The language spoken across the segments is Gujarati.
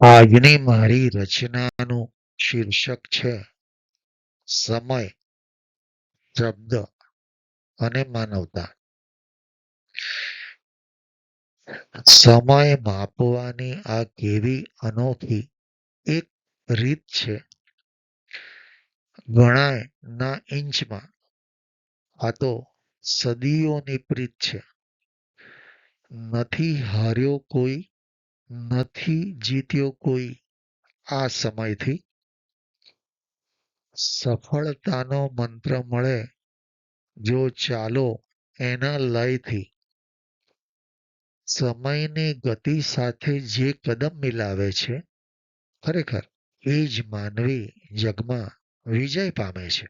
આજની મારી રચનાનું શીર્ષક છે, સમય, શબ્દ અને માનવતા. સમય માપવાની આ કેવી અનોખી એક રીત છે. ગણાય ના ઇંચમાં, આ તો સદીઓની પ્રીત છે. નથી હાર્યો કોઈ નથી જીત્યો કોઈ આ સમયથી. સફળતાનો મંત્ર મળે જો ચાલો એના લયથી. સમયની ગતિ સાથે જે કદમ મિલાવે છે, ખરેખર એ જ માનવી જગમાં વિજય પામે છે.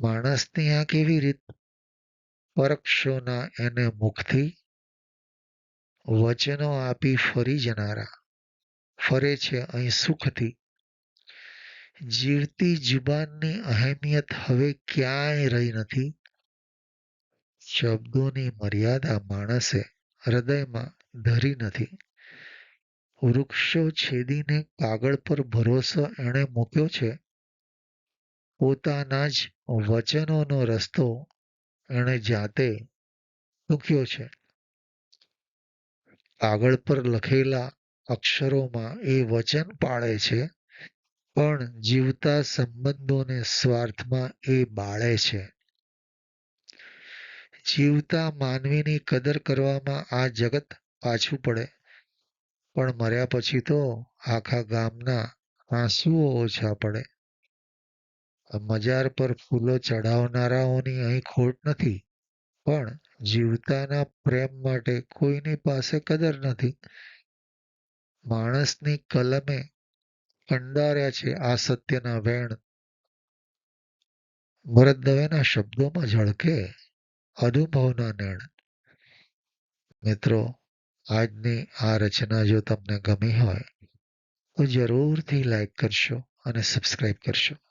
માણસની આ કેવી રીત? પરક્ષોના એને મુખથી વચનો આપી ફરી જનારા. ફરે છે અહીં સુખથી. જીવતી જુબાનની અહેમિયત હવે ક્યાંય રહી નથી. શબ્દોની મર્યાદા માણસે હૃદયમાં ધરી નથી. વૃક્ષો છેદીને કાગળ પર ભરોસો એણે મૂક્યો છે. પોતાના જ વચનોનો રસ્તો એણે જાતે મૂક્યો છે. કાગળ પર લખેલા અક્ષરોમાં એ વચન પાળે છે, પણ જીવતા સંબંધોને સ્વાર્થમાં એ બાળે છે. જીવતા માનવીની કદર કરવામાં આ જગત પાછું પડે, પણ મર્યા પછી તો આખા ગામના આંસુઓ ઓછા પડે. મજાર પર ફૂલો ચડાવનારાઓની અહીં ખોટ નથી, પણ જીવતાના પ્રેમ માટે કોઈની પાસે કદર નથી. માણસની કલમે કંડાર્યા છે આ સત્યના વેણ. ભરત દવેના શબ્દોમાં ઝળકે અનુભવના નેણ. મિત્રો, આજની આ રચના જો તમને ગમી હોય તો જરૂરથી લાઈક કરશો અને સબસ્ક્રાઈબ કરશો.